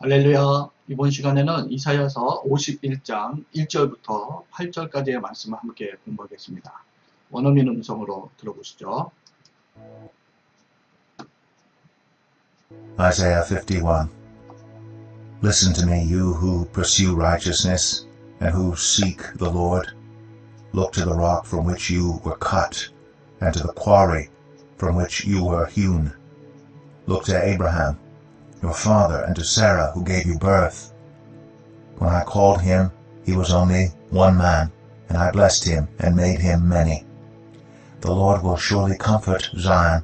할렐루야. 이번 시간에는 이사야서 51장 1절부터 8절까지의 말씀을 함께 공부하겠습니다. 원어민 음성으로 들어보시죠. Isaiah 51. Listen to me, you who pursue righteousness and who seek the Lord. Look to the rock from which you were cut, and to the quarry from which you were hewn. Look to Abraham, your father, and to Sarah, who gave you birth. When I called him, he was only one man, and I blessed him and made him many. The Lord will surely comfort Zion,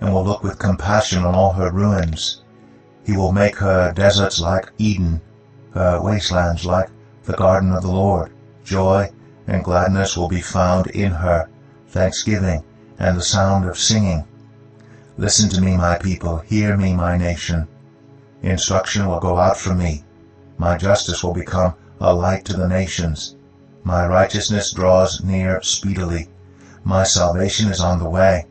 and will look with compassion on all her ruins. He will make her deserts like Eden, her wastelands like the garden of the Lord. Joy and gladness will be found in her, thanksgiving and the sound of singing. Listen to me, my people, hear me, my nation. Instruction will go out from me. My justice will become a light to the nations. My righteousness draws near speedily. My salvation is on the way,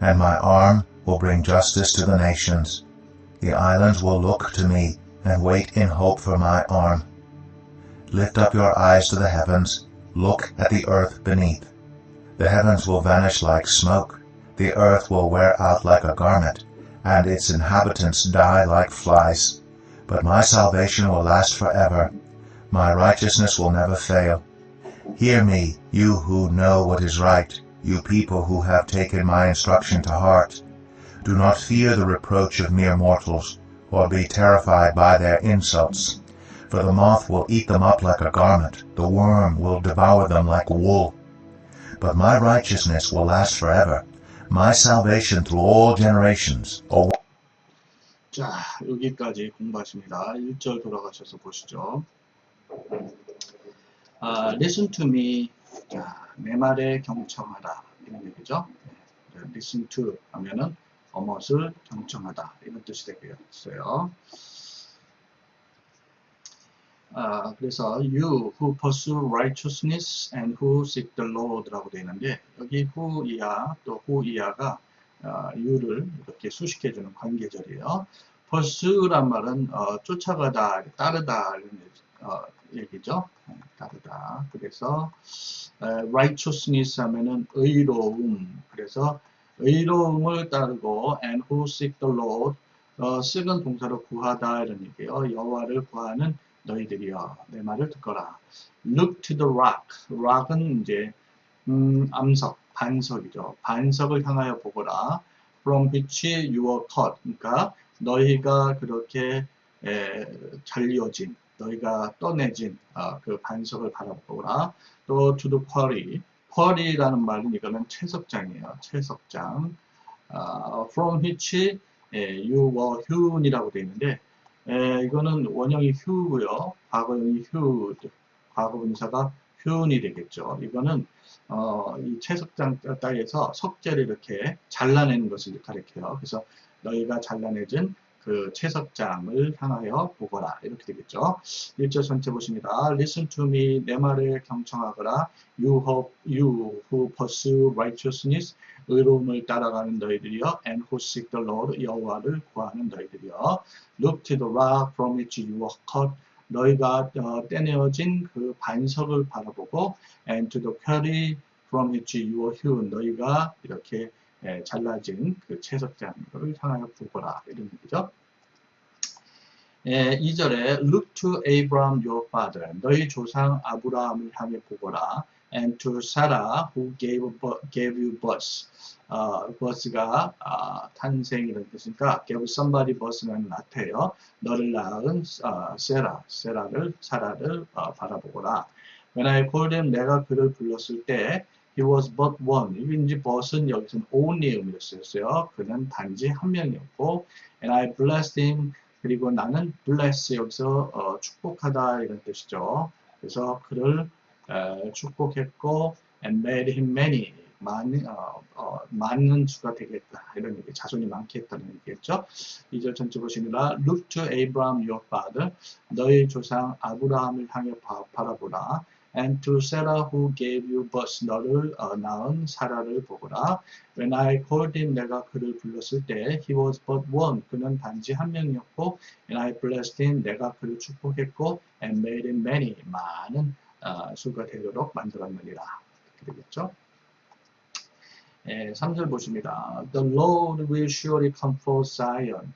and my arm will bring justice to the nations. The islands will look to me and wait in hope for my arm. Lift up your eyes to the heavens, look at the earth beneath. The heavens will vanish like smoke, the earth will wear out like a garment, and its inhabitants die like flies. But my salvation will last forever, my righteousness will never fail. Hear me, you who know what is right, you people who have taken my instruction to heart. Do not fear the reproach of mere mortals, or be terrified by their insults. For the moth will eat them up like a garment, the worm will devour them like wool. But my righteousness will last forever, my salvation through all generations. 자, 여기까지 공부하십니다. 1절 돌아가셔서 보시죠. 아, listen to me. 자, 내 말에 경청하라. 이런 얘기죠. 네, listen to 하면은 어뭇을 경청하다. 이런 뜻이 되겠어요. 아, 그래서 you who pursue righteousness and who seek the Lord라고 되어 있는데 여기 who 이하 또 who 이하가 어, you를 이렇게 수식해 주는 관계절이에요. pursue란 말은 어, 쫓아가다, 따르다 이런 어, 얘기죠. 어, 따르다. 그래서 어, righteousness 하면은 의로움. 그래서 의로움을 따르고 and who seek the Lord 어, 쓰은 동사로 구하다 이런 얘기예요. 여호와를 구하는 너희들이여 내 말을 듣거라. Look to the rock. rock은 이제 음, 암석, 반석이죠. 반석을 향하여 보거라. From which you were cut. 그러니까 너희가 그렇게 에, 잘려진, 너희가 떠내진 아, 그 반석을 바라보거라. 또 to the quarry. quarry라는 말은 이거는 채석장이에요. 채석장. 아, from which 에, you were hewn이라고 되어 있는데 에, 이거는 원형이 휴고요. 과거형이 휴, 과거 분사가 휴운이 되겠죠. 이거는 어, 이 채석장 땅에서 석재를 이렇게 잘라내는 것을 가리켜요. 그래서 너희가 잘라내진 그 채석장을 향하여 보거라. 이렇게 되겠죠. 1절 전체 보십니다. Listen to me. 내 말을 경청하거라. You, hope, you who pursue righteousness. 의로움을 따라가는 너희들이여. And who seek the Lord. 여호와를 구하는 너희들이여. Look to the rock from which you were cut. 너희가 어, 떼내어진 그 반석을 바라보고 and to the quarry from which you were hewn 너희가 이렇게 예, 잘라진 그 채석장을 향하여 보거라 이런 얘기죠. 예, 2절에 look to Abraham your father 너희 조상 아브라함을 향해 보거라 and to Sarah who gave, gave you birth 어, birth가 아, 탄생 이런 뜻이니까 gave somebody birth는 나태요 너를 낳은 어, 세라 세라를 사라를 어, 바라보거라 When I called him 내가 그를 불렀을 때 He was but one. 이제 but은 여기서는 only 의미로 쓰였어요. 그는 단지 한 명이었고, and I blessed him. 그리고 나는 bless 여기서 어, 축복하다 이런 뜻이죠. 그래서 그를 에, 축복했고, and made him many. 많은, 어, 어, 많은 수가 되겠다. 이런 얘기, 자손이 많게 했다는 얘기겠죠. 2절 전체 보시니라, look to Abraham your father. 너희 조상 아브라함을 향해 바, 바라보라. And to Sarah who gave you birth 너를 어, 낳은 사라를 보거라. When I called him 내가 그를 불렀을 때 he was but one 그는 단지 한 명이었고 and I blessed him 내가 그를 축복했고 and made him many 많은 어, 수가 되도록 만들었느니라. 이렇게 되겠죠. 예, 3절 보십니다. The Lord will surely comfort Zion.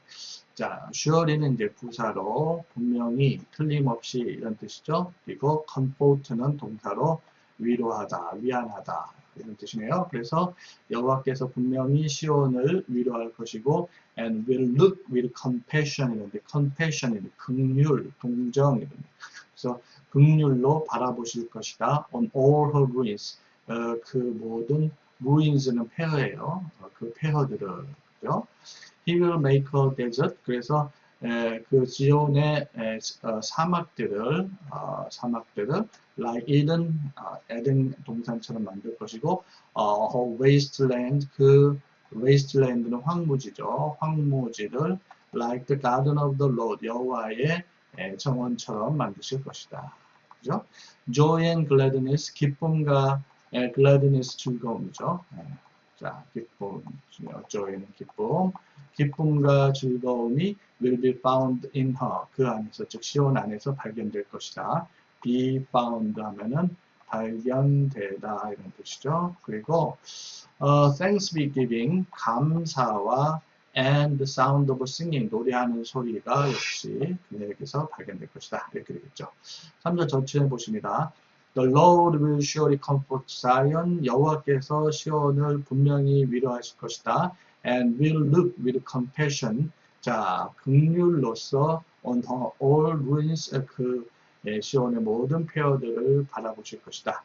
자, surely는 이제 부사로 분명히 틀림없이 이런 뜻이죠. 그리고 comfort는 동사로 위로하다, 위안하다 이런 뜻이네요. 그래서 여호와께서 분명히 시온을 위로할 것이고 and will look with compassion 이런데 compassion이 극률, 동정 이런 그래서 극률로 바라보실 것이다. on all her ruins 어, 그 모든 ruins는 폐허예요. 어, 그 폐허들을 그죠? He will make a desert. 그래서 에, 그 지온의 에, 어, 사막들을 어, 사막들을 like Eden, 어, 에덴 동산처럼 만들 것이고 어, wasteland 그 wasteland는 황무지죠. 황무지를 like the garden of the Lord 여호와의 에, 정원처럼 만드실 것이다. 그죠? Joy and gladness 기쁨과 에, gladness 즐거움이죠. 에, 자, 기쁨, joy는 기쁨, 기쁨과 즐거움이 will be found in her. 그 안에서, 즉 시온 안에서 발견될 것이다. be found 하면은 발견되다 이런 뜻이죠. 그리고 어, thanks be giving 감사와 and the sound of singing 노래하는 소리가 역시 그에게서 발견될 것이다. 이렇게 되겠죠. 3절 전체에 보십니다. The Lord will surely comfort Zion. 여호와께서 시온을 분명히 위로하실 것이다. And will look with compassion. 자, 극률로서 on her all ruins 그 예, 시온의 모든 폐허들을 바라보실 것이다.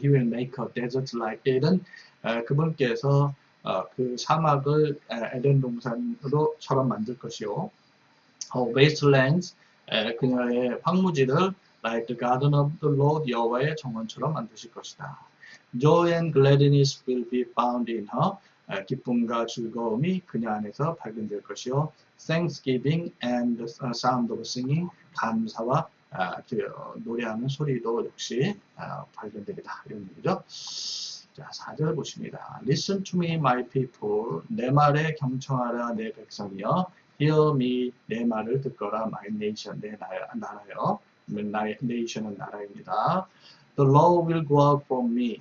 He will make a desert like Eden. 에, 그분께서 어, 그 사막을 에, 에덴 동산으로처럼 만들 것이요. 어, wastelands 에, 그녀의 황무지를 like the garden of the Lord 여호와의 정원처럼 만드실 것이다. Joy and gladness will be found in her. 에, 기쁨과 즐거움이 그녀 안에서 발견될 것이요. Thanksgiving and sound of singing 감사와 아, 그, 어, 노래하는 소리도 역시 아, 발견되리다 이런 얘기죠. 자, 4절 보십니다. Listen to me, my people. 내 말에 경청하라, 내 백성이여. Hear me, 내 말을 듣거라, my nation, 내 나라, 나라여. 나의 nation은 나라입니다. The law will go out from me.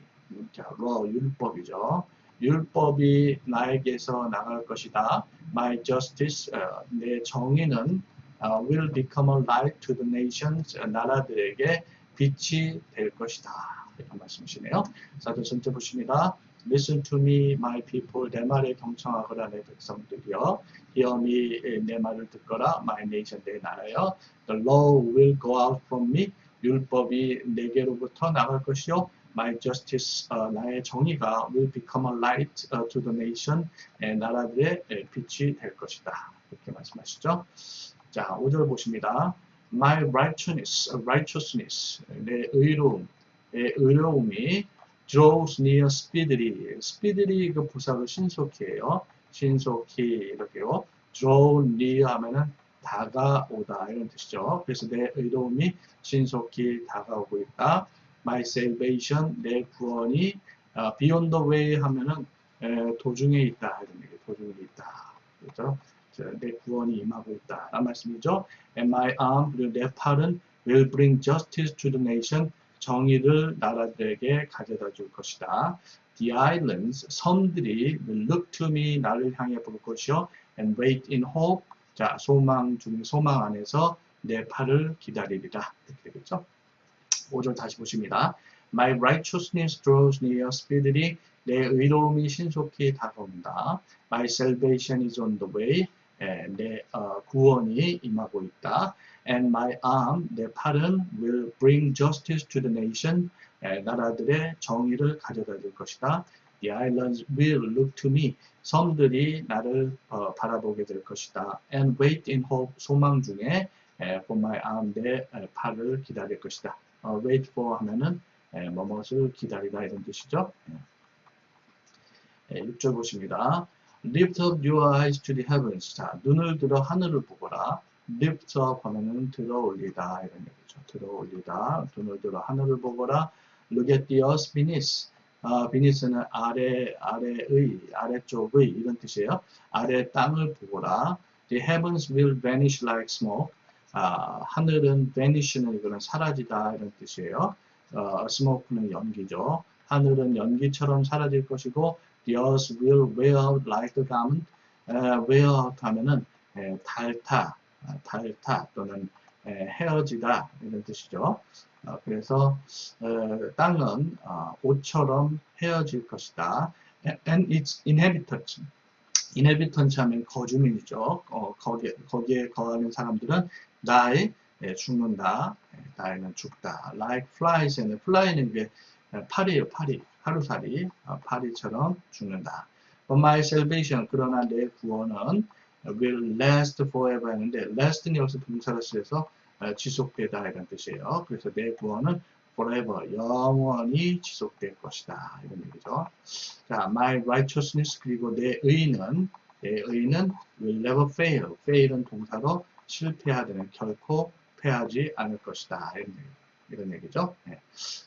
자, law, 율법이죠. 율법이 나에게서 나갈 것이다. My justice, 어, 내 정의는 어, will become a light to the nations. 어, 나라들에게 빛이 될 것이다. 이런 말씀이시네요. 사도 전체 보십니다. Listen to me, my people. 내 말에 경청하거라, 내 백성들이여. Hear me, 내 말을 듣거라, my nation, 내 나라여. The law will go out from me. 율법이 내게로부터 나갈 것이요. My justice, 어, 나의 정의가 will become a light uh, to the nation. 에, 나라들의 에, 빛이 될 것이다. 이렇게 말씀하시죠. 자, 5절 보십니다. My righteousness, righteousness, 내 의로움, 내 의로움이 draws near speedily. speedily 그 부사가 신속히예요. 신속히 이렇게요. draw near 하면은 다가오다 이런 뜻이죠. 그래서 내 의로움이 신속히 다가오고 있다. My salvation, 내 구원이 어, beyond the way 하면은 에, 도중에 있다 이런 얘기, 도중에 있다. 그렇죠? 자, 내 구원이 임하고 있다. 라는 말씀이죠. And my arm, 그리고 내 팔은 will bring justice to the nation. 정의를 나라들에게 가져다 줄 것이다. The islands, 섬들이 will look to me, 나를 향해 볼 것이요. And wait in hope. 자, 소망 중 소망 안에서 내 팔을 기다리리라. 이렇게 되겠죠. 5절 다시 보십니다. My righteousness draws near speedily. 내 의로움이 신속히 다가온다. My salvation is on the way. 에, 내 어, 구원이 임하고 있다. And my arm, 내 팔은 will bring justice to the nation. 에, 나라들의 정의를 가져다 줄 것이다. The islands will look to me. 섬들이 나를 어, 바라보게 될 것이다. And wait in hope. 소망 중에 에, for my arm, 내 에, 팔을 기다릴 것이다. 어, wait for 하면은 에, 뭐뭇을 기다리다 이런 뜻이죠. 예, 6절 보십니다. Lift up your eyes to the heavens. 자, 눈을 들어 하늘을 보거라. lift up 하면은 들어 올리다 이런 얘기죠. 들어 올리다. 눈을 들어 하늘을 보거라. look at the earth beneath. 아, beneath는 아래, 아래의, 아래쪽의 이런 뜻이에요. 아래 땅을 보거라. The heavens will vanish like smoke. 아, 하늘은 vanish는 이거는 사라지다 이런 뜻이에요. 어, smoke는 연기죠. 하늘은 연기처럼 사라질 것이고 the earth will wear like a garment. 에, wear 하면은 에, 닳다, 아, 닳다 또는 에, 헤어지다 이런 뜻이죠. 어, 그래서 어, 땅은 어, 옷처럼 헤어질 것이다. And its inhabitants. Inhabitants 하면 거주민이죠. 어, 거기에, 거기에 거하는 사람들은 die, 예, 죽는다. 예, die는 죽다. like flies에는 fly는 이게 예, 파리예요, 파리. 하루살이, 어, 파리처럼 죽는다. But my salvation, 그러나 내 구원은 will last forever 하는데, last는 여기서 동사를 쓰여서 어, 지속되다 이런 뜻이에요. 그래서 내 구원은 forever, 영원히 지속될 것이다. 이런 얘기죠. 자, my righteousness, 그리고 내 의는, 내 의는 will never fail. fail은 동사로 실패하다는 결코 패하지 않을 것이다. 이런, 얘기, 이런 얘기죠. 네.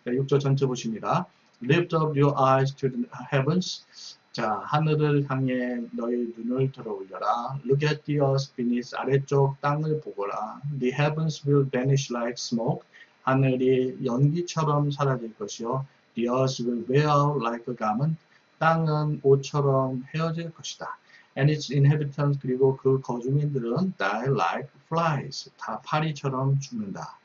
자, 6절 전체 보십니다. Lift up your eyes to the heavens. 자, 하늘을 향해 너희 눈을 들어 올려라. Look at the earth beneath. 아래쪽 땅을 보거라. The heavens will vanish like smoke. 하늘이 연기처럼 사라질 것이요. The earth will wear like a garment. 땅은 옷처럼 헤어질 것이다. And its inhabitants 그리고 그 거주민들은 die like flies. 다 파리처럼 죽는다.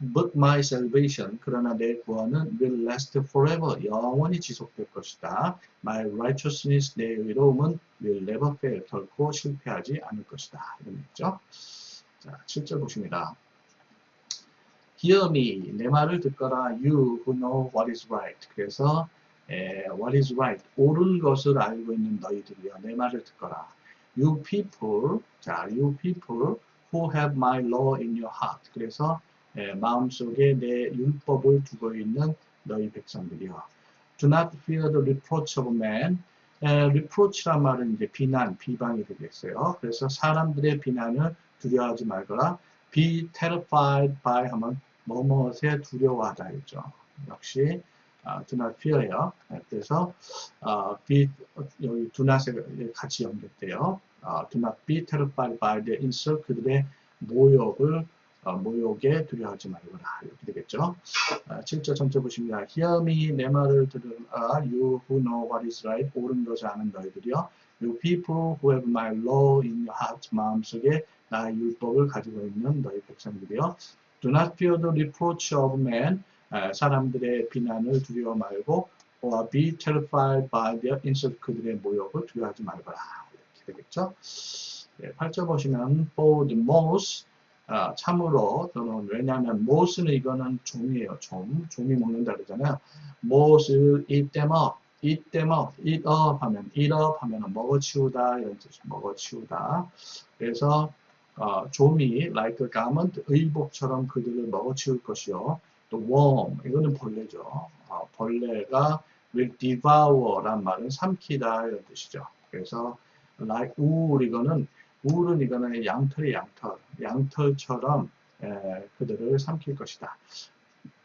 But my salvation, 그러나 내 구원은 will last forever. 영원히 지속될 것이다. My righteousness, 내 의로움은 will never fail. 결코 실패하지 않을 것이다. 이런 얘기죠. 자, 7절 보십니다. Hear me, 내 말을 듣거라. You who know what is right. 그래서 에, what is right, 옳은 것을 알고 있는 너희들이여 내 말을 듣거라. You people, 자, you people who have my law in your heart. 그래서 에, 마음속에 내 율법을 두고 있는 너희 백성들이여. Do not fear the reproach of man. 에, reproach란 말은 이제 비난, 비방이 되겠어요. 그래서 사람들의 비난을 두려워하지 말거라. Be terrified by 하면 뭐뭐에 두려워하다 했죠. 역시 아, do not fear예요. 네, 그래서 아, be 여기 do not에 같이 연결돼요. 아, do not be terrified by the insult 그들의 모욕을 어, 모욕에 두려워하지 말거라 이렇게 되겠죠. 아, 7절 전체 보십니다. Hear me 내 말을 들으라 you who know what is right 옳은 것을 아는 너희들이여 you people who have my law in your heart 마음속에 나의 율법을 가지고 있는 너희 백성들이여 do not fear the reproach of man 아, 사람들의 비난을 두려워 말고 or be terrified by their insult 그들의 모욕을 두려워하지 말거라 이렇게 되겠죠. 네, 8절 보시면 for the most 아, 참으로 또는 왜냐하면 most는 이거는 종이에요. 종 종이 먹는다 그러잖아요. most eat them up eat them up eat up 하면 eat up 하면 먹어치우다 이런 뜻이 먹어치우다. 그래서 어, 좀이 like a garment 의복처럼 그들을 먹어치울 것이요. 또 worm 이거는 벌레죠. 어, 벌레가 will devour란 말은 삼키다 이런 뜻이죠. 그래서 like 울 이거는 울은 이거는 양털이 양털 양털처럼 에, 그들을 삼킬 것이다.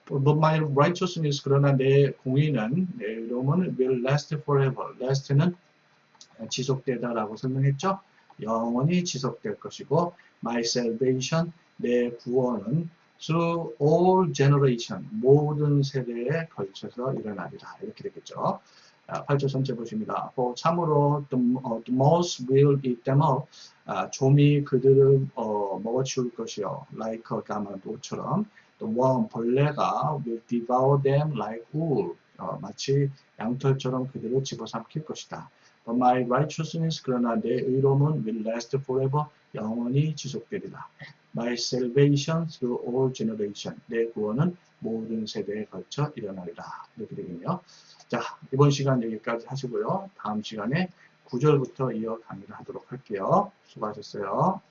But my righteousness 그러나 내 공의는 내 의로움은 will last forever. last는 지속되다라고 설명했죠. 영원히 지속될 것이고 my salvation 내 구원은 through all generation 모든 세대에 걸쳐서 일어나리라 이렇게 되겠죠. 아, 8절 전체 보십니다. For 참으로 the, uh, the mouse will eat them up. 아, 좀이 그들을 어, 먹어치울 것이요. like a garment 옷처럼. The worm 벌레가 will devour them like wool. 어, 마치 양털처럼 그들을 집어삼킬 것이다. My righteousness 그러나 내 의로움은 will last forever 영원히 지속되리라. My salvation through all generation 내 구원은 모든 세대에 걸쳐 일어나리라. 이렇게 되겠네요. 자 이번 시간 여기까지 하시고요. 다음 시간에 9절부터 이어 강의를 하도록 할게요. 수고하셨어요.